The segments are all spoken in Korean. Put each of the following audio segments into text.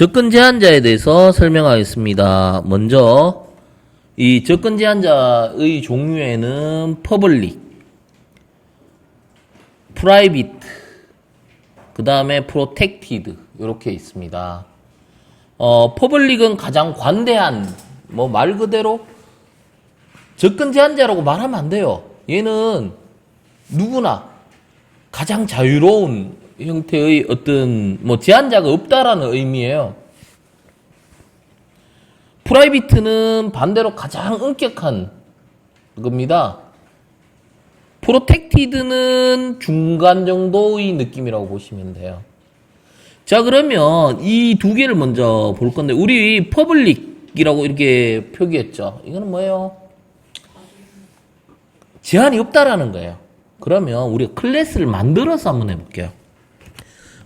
접근 제한자에 대해서 설명하겠습니다. 먼저 이 접근 제한자의 종류에는 퍼블릭, 프라이빗, 그 다음에 프로텍티드 이렇게 있습니다. 어, 퍼블릭은 가장 관대한 뭐 말 그대로 접근 제한자라고 말하면 안 돼요. 얘는 누구나 가장 자유로운 형태의 어떤 뭐 제한자가 없다라는 의미예요. 프라이빗는 반대로 가장 엄격한 겁니다. 프로텍티드는 중간 정도의 느낌이라고 보시면 돼요. 자, 그러면 이 두 개를 먼저 볼 건데, 우리 퍼블릭이라고 이렇게 표기했죠. 이거는 뭐예요? 제한이 없다라는 거예요. 그러면 우리가 클래스를 만들어서 한번 해볼게요.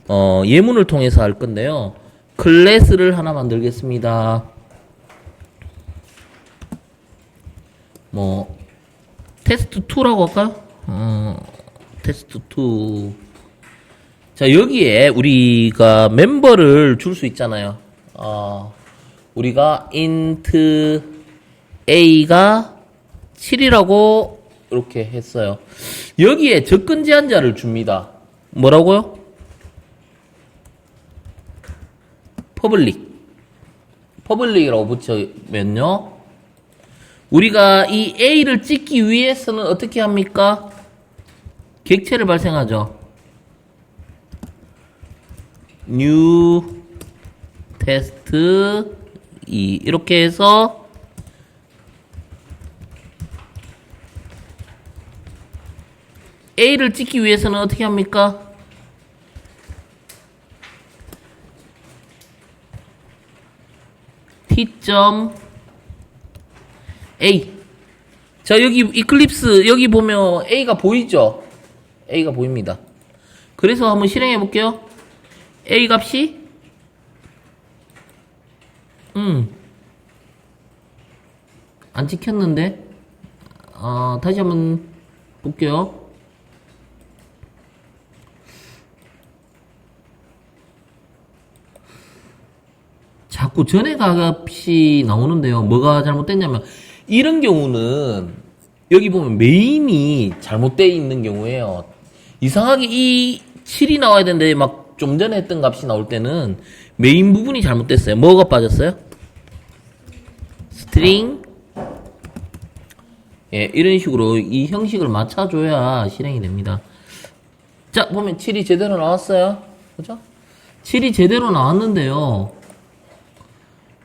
어, 예문을 통해서 할 건데요. 클래스를 하나 만들겠습니다. 뭐, 테스트 2라고 할까요? 어, 테스트 2. 자, 여기에 우리가 멤버를 줄 수 있잖아요. 어, 우리가 int a가 7이라고 이렇게 했어요. 여기에 접근 제한자를 줍니다. 뭐라고요? 퍼블릭. 퍼블릭이라고 붙여면요. 우리가 이 A를 찍기 위해서는 어떻게 합니까? 객체를 발생하죠. new test 2 이렇게 해서 A를 찍기 위해서는 어떻게 합니까? t.a 자 여기 이클립스 여기 보면 A가 보이죠? A가 보입니다. 그래서 한번 실행해 볼게요. A 값이 음. 안 찍혔는데 어, 다시 한번 볼게요. 자꾸 전에 값이 나오는데요. 뭐가 잘못됐냐면 이런 경우는 여기 보면 메인이 잘못되어 있는 경우에요. 이상하게 이 7이 나와야 되는데 막 좀 전에 했던 값이 나올 때는 메인 부분이 잘못됐어요. 뭐가 빠졌어요? 스트링 예, 이런 식으로 이 형식을 맞춰줘야 실행이 됩니다. 자, 보면 7이 제대로 나왔어요. 그죠? 7이 제대로 나왔는데요.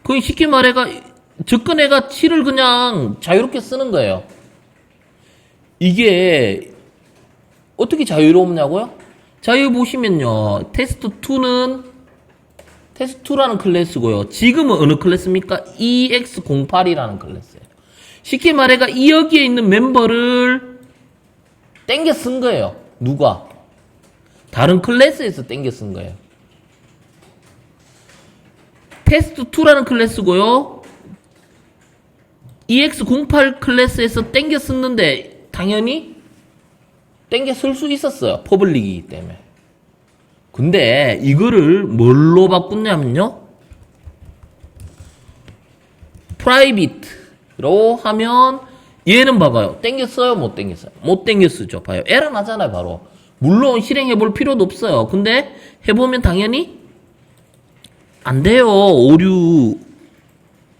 거의 쉽게 말해가 접근해가 7을 그냥 자유롭게 쓰는 거예요. 이게 어떻게 자유롭냐고요? 자, 여기 보시면요. 테스트 2는 테스트 2라는 클래스고요. 지금은 어느 클래스입니까? EX08이라는 클래스예요. 쉽게 말해가 이 여기에 있는 멤버를 땡겨 쓴 거예요. 누가? 다른 클래스에서 땡겨 쓴 거예요. 테스트 2라는 클래스고요. EX08 클래스에서 땡겨 썼는데 당연히 땡겨 쓸 수 있었어요. 퍼블릭이기 때문에. 근데 이거를 뭘로 바꿨냐면요. 프라이빗로 하면 얘는 봐봐요. 땡겼어요? 못 땡겼어요? 못 땡겼으죠. 봐요. 에러 나잖아요, 바로. 물론 실행해 볼 필요도 없어요. 근데 해보면 당연히 안 돼요. 오류.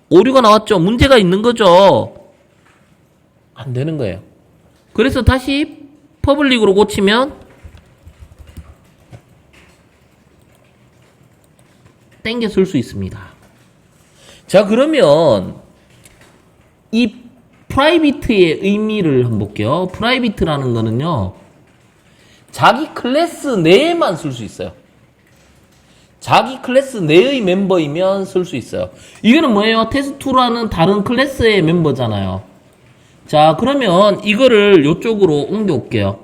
오류가 나왔죠. 문제가 있는 거죠. 안 되는 거예요. 그래서 다시 퍼블릭으로 고치면 땡겨 쓸 수 있습니다. 자, 그러면 이 프라이빗의 의미를 한번 볼게요. 프라이빗라는 거는요. 자기 클래스 내에만 쓸 수 있어요. 자기 클래스 내의 멤버이면 쓸 수 있어요. 이거는 뭐예요? 테스트2라는 다른 클래스의 멤버잖아요. 자, 그러면 이거를 이쪽으로 옮겨 올게요.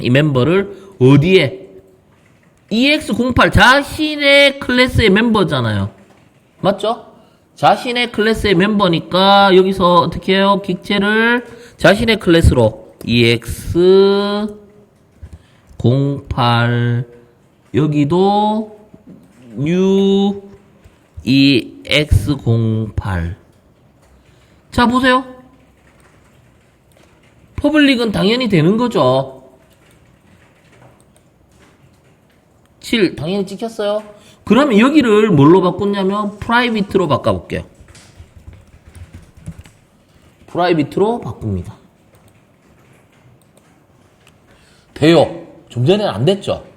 이 멤버를 어디에? EX08 자신의 클래스의 멤버잖아요. 맞죠? 자신의 클래스의 멤버니까 여기서 어떻게 해요? 객체를 자신의 클래스로 EX08 여기도 new ex08 자 보세요. 퍼블릭은 당연히 되는 거죠. 7 당연히 찍혔어요. 그러면 여기를 뭘로 바꿨냐면 프라이빗으로 바꿔 볼게요. 프라이빗으로 바꿉니다. 돼요. 좀 전에는 안 됐죠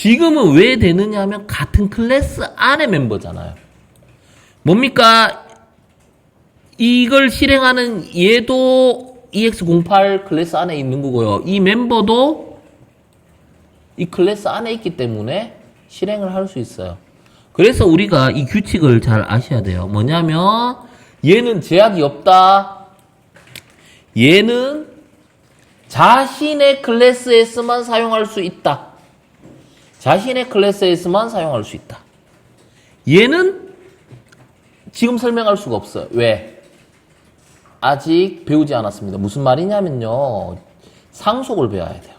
지금은 왜 되느냐 하면 같은 클래스 안에 멤버잖아요. 뭡니까? 이걸 실행하는 얘도 EX08 클래스 안에 있는 거고요. 이 멤버도 이 클래스 안에 있기 때문에 실행을 할 수 있어요. 그래서 우리가 이 규칙을 잘 아셔야 돼요. 뭐냐면 얘는 제약이 없다. 얘는 자신의 클래스에서만 사용할 수 있다. 자신의 클래스에서만 사용할 수 있다. 얘는 지금 설명할 수가 없어요. 왜? 아직 배우지 않았습니다. 무슨 말이냐면요. 상속을 배워야 돼요.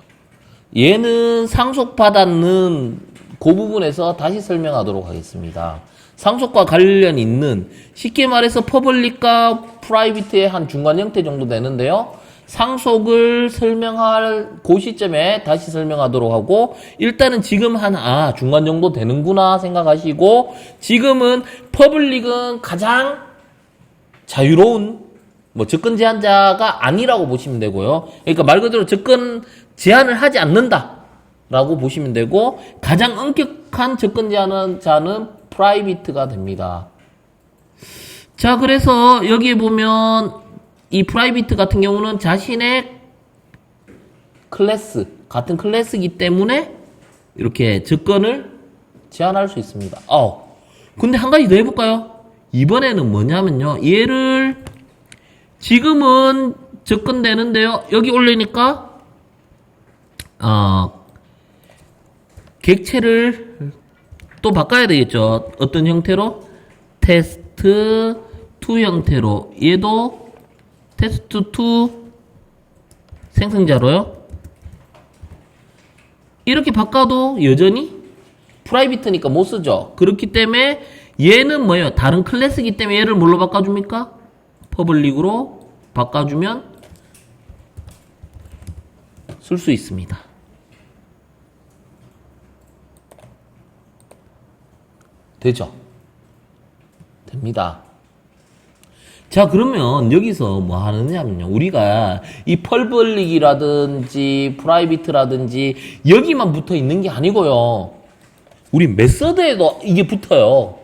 얘는 상속받았는 그 부분에서 다시 설명하도록 하겠습니다. 상속과 관련 있는 쉽게 말해서 퍼블릭과 프라이빗의 한 중간 형태 정도 되는데요. 상속을 설명할 그 시점에 다시 설명하도록 하고 일단은 지금 한 아 중간 정도 되는구나 생각하시고 지금은 퍼블릭은 가장 자유로운 뭐 접근 제한자가 아니라고 보시면 되고요. 그러니까 말 그대로 접근 제한을 하지 않는다 라고 보시면 되고 가장 엄격한 접근 제한은 자는 프라이빗가 됩니다. 자 그래서 여기에 보면 이 프라이빗 같은 경우는 자신의 클래스, 같은 클래스이기 때문에 이렇게 접근을 제한할 수 있습니다. 어. 근데 한 가지 더 해볼까요? 이번에는 뭐냐면요. 얘를 지금은 접근되는데요. 여기 올리니까 어, 객체를 또 바꿔야 되겠죠. 어떤 형태로? 테스트 2 형태로 얘도 테스트 2 생성자로요. 이렇게 바꿔도 여전히 프라이빗니까 못 쓰죠. 그렇기 때문에 얘는 뭐예요? 다른 클래스이기 때문에 얘를 뭘로 바꿔줍니까? 퍼블릭으로 바꿔주면 쓸 수 있습니다. 되죠? 됩니다. 자, 그러면 여기서 뭐 하느냐면요. 우리가 이 펄블릭이라든지 프라이빗라든지 여기만 붙어 있는 게 아니고요. 우리 메서드에도 이게 붙어요.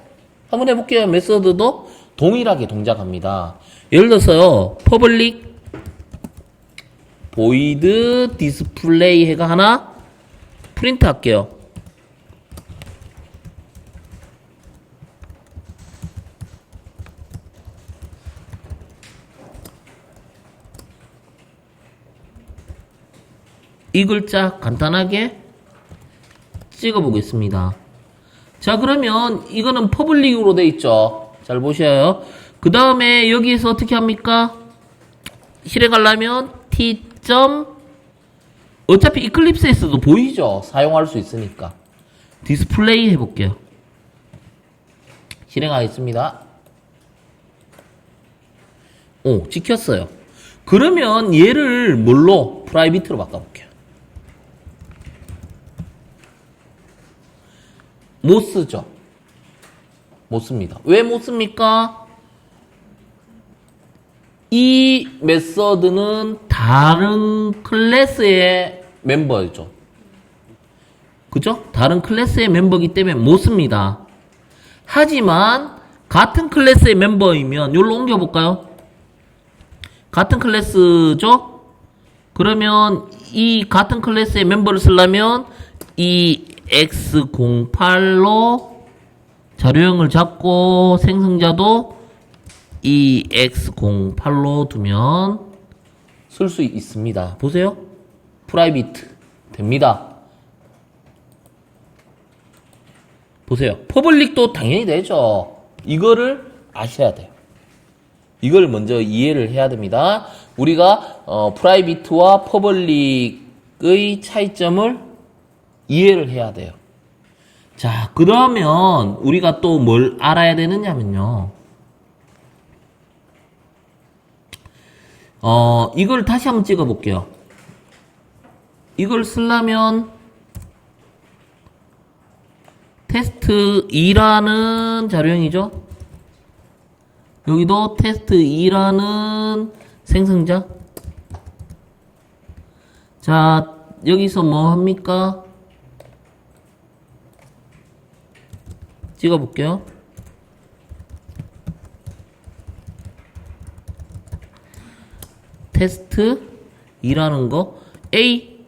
한번 해볼게요. 메서드도 동일하게 동작합니다. 예를 들어서요. 퍼블릭 보이드 디스플레이 해가 하나 프린트 할게요. 이 글자 간단하게 찍어 보겠습니다. 자, 그러면 이거는 퍼블릭으로 돼 있죠. 잘 보셔요. 그 다음에 여기에서 어떻게 합니까? 실행 하려면 t. 어차피 이클립스에서도 보이죠. 사용할 수 있으니까. 디스플레이 해볼게요. 실행하겠습니다. 오, 찍혔어요. 그러면 얘를 뭘로? 프라이빗으로 바꿔볼게요. 못 쓰죠. 못 씁니다. 왜 못 씁니까? 이 메서드는 다른 클래스의 멤버죠. 그죠? 다른 클래스의 멤버이기 때문에 못 씁니다. 하지만 같은 클래스의 멤버이면 여기로 옮겨볼까요? 같은 클래스죠? 그러면 이 같은 클래스의 멤버를 쓰려면 이 X08로 자료형을 잡고 생성자도 이 X08로 두면 쓸 수 있습니다. 보세요. 프라이빗 됩니다. 보세요. 퍼블릭도 당연히 되죠. 이거를 아셔야 돼요. 이걸 먼저 이해를 해야 됩니다. 우리가 어, 프라이빗와 퍼블릭의 차이점을 이해를 해야 돼요. 자, 그러면 우리가 또 뭘 알아야 되느냐면요. 어, 이걸 다시 한번 찍어 볼게요. 이걸 쓰려면 테스트 2라는 자료형이죠. 여기도 테스트 2라는 생성자. 자, 여기서 뭐 합니까? 찍어 볼게요. 테스트 2라는 거 A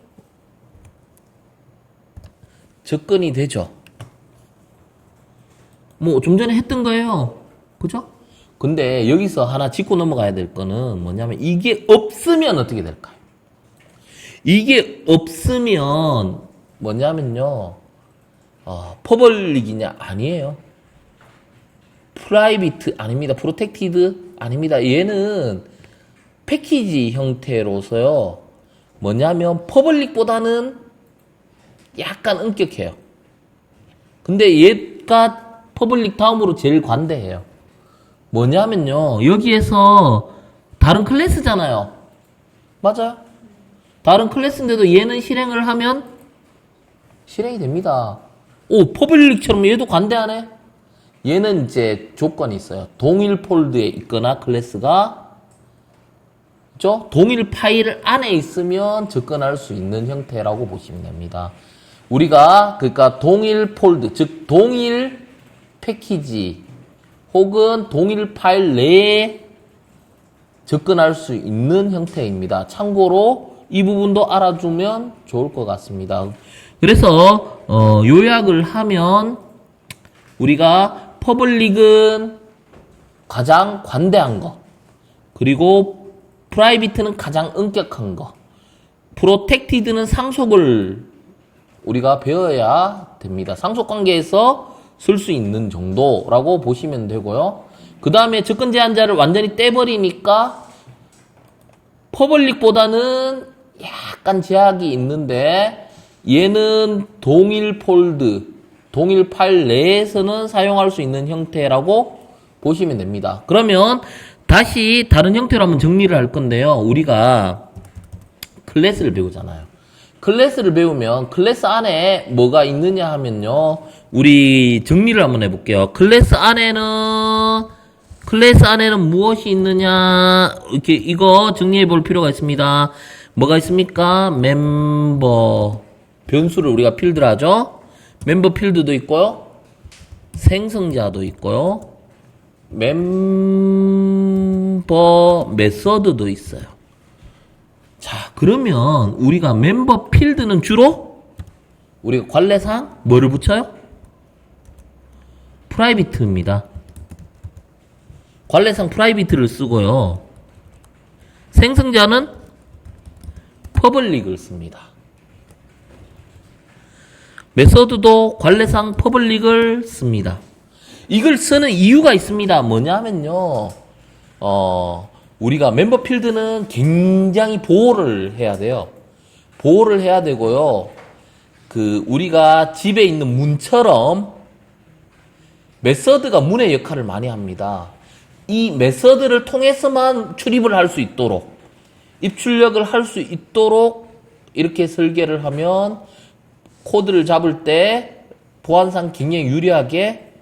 접근이 되죠. 뭐 좀 전에 했던 거예요. 그죠? 근데 여기서 하나 짚고 넘어가야 될 거는 뭐냐면 이게 없으면 어떻게 될까요? 이게 없으면 뭐냐면요. 어, 퍼블릭이냐? 아니에요. 프라이비트 아닙니다. 프로텍티드 아닙니다. 얘는 패키지 형태로서요. 뭐냐면 퍼블릭보다는 약간 엄격해요. 근데 얘가 퍼블릭 다음으로 제일 관대해요. 뭐냐면요. 여기에서 다른 클래스잖아요. 맞아요. 다른 클래스인데도 얘는 실행을 하면 실행이 됩니다. 오, 퍼블릭처럼 얘도 관대하네? 얘는 이제 조건이 있어요. 동일 폴드에 있거나 클래스가 그죠? 동일 파일 안에 있으면 접근할 수 있는 형태라고 보시면 됩니다. 우리가 그러니까 동일 폴드, 즉 동일 패키지 혹은 동일 파일 내에 접근할 수 있는 형태입니다. 참고로 이 부분도 알아두면 좋을 것 같습니다. 그래서 어, 요약을 하면 우리가 퍼블릭은 가장 관대한 거, 그리고 프라이빗는 가장 엄격한 거, 프로텍티드는 상속을 우리가 배워야 됩니다. 상속 관계에서 쓸 수 있는 정도라고 보시면 되고요. 그 다음에 접근 제한자를 완전히 떼버리니까 퍼블릭보다는 약간 제약이 있는데 얘는 동일 폴드, 동일 파일 내에서는 사용할 수 있는 형태라고 보시면 됩니다. 그러면 다시 다른 형태로 한번 정리를 할 건데요. 우리가 클래스를 배우잖아요. 클래스를 배우면 클래스 안에 뭐가 있느냐 하면요. 우리 정리를 한번 해볼게요. 클래스 안에는 클래스 안에는 무엇이 있느냐 이렇게 이거 정리해 볼 필요가 있습니다. 뭐가 있습니까? 멤버 변수를 우리가 필드를 하죠. 멤버 필드도 있고요. 생성자도 있고요. 멤버 메서드도 있어요. 자, 그러면 우리가 멤버 필드는 주로 우리가 관례상 뭐를 붙여요? 프라이빗입니다. 관례상 프라이빗를 쓰고요. 생성자는 퍼블릭을 씁니다. 메서드도 관례상 퍼블릭을 씁니다. 이걸 쓰는 이유가 있습니다. 뭐냐면요. 어, 우리가 멤버 필드는 굉장히 보호를 해야 돼요. 보호를 해야 되고요. 그 우리가 집에 있는 문처럼 메서드가 문의 역할을 많이 합니다. 이 메서드를 통해서만 출입을 할 수 있도록 입출력을 할 수 있도록 이렇게 설계를 하면 코드를 잡을 때 보안상 굉장히 유리하게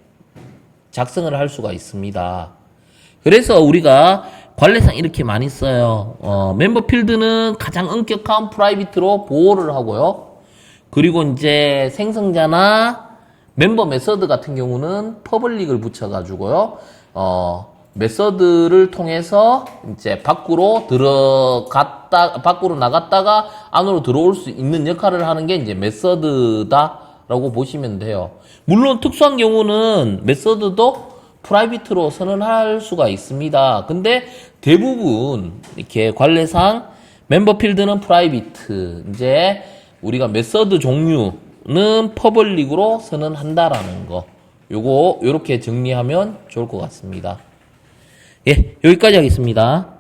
작성을 할 수가 있습니다. 그래서 우리가 관례상 이렇게 많이 써요. 어, 멤버 필드는 가장 엄격한 프라이빗로 보호를 하고요. 그리고 이제 생성자나 멤버 메서드 같은 경우는 퍼블릭을 붙여가지고요. 어, 메서드를 통해서 이제 밖으로 들어갔다, 밖으로 나갔다가 안으로 들어올 수 있는 역할을 하는 게 이제 메서드다라고 보시면 돼요. 물론 특수한 경우는 메서드도 프라이빗으로 선언할 수가 있습니다. 근데 대부분 이렇게 관례상 멤버 필드는 프라이빗, 이제 우리가 메서드 종류는 퍼블릭으로 선언한다라는 거. 요거 요렇게 정리하면 좋을 것 같습니다. 예, 여기까지 하겠습니다.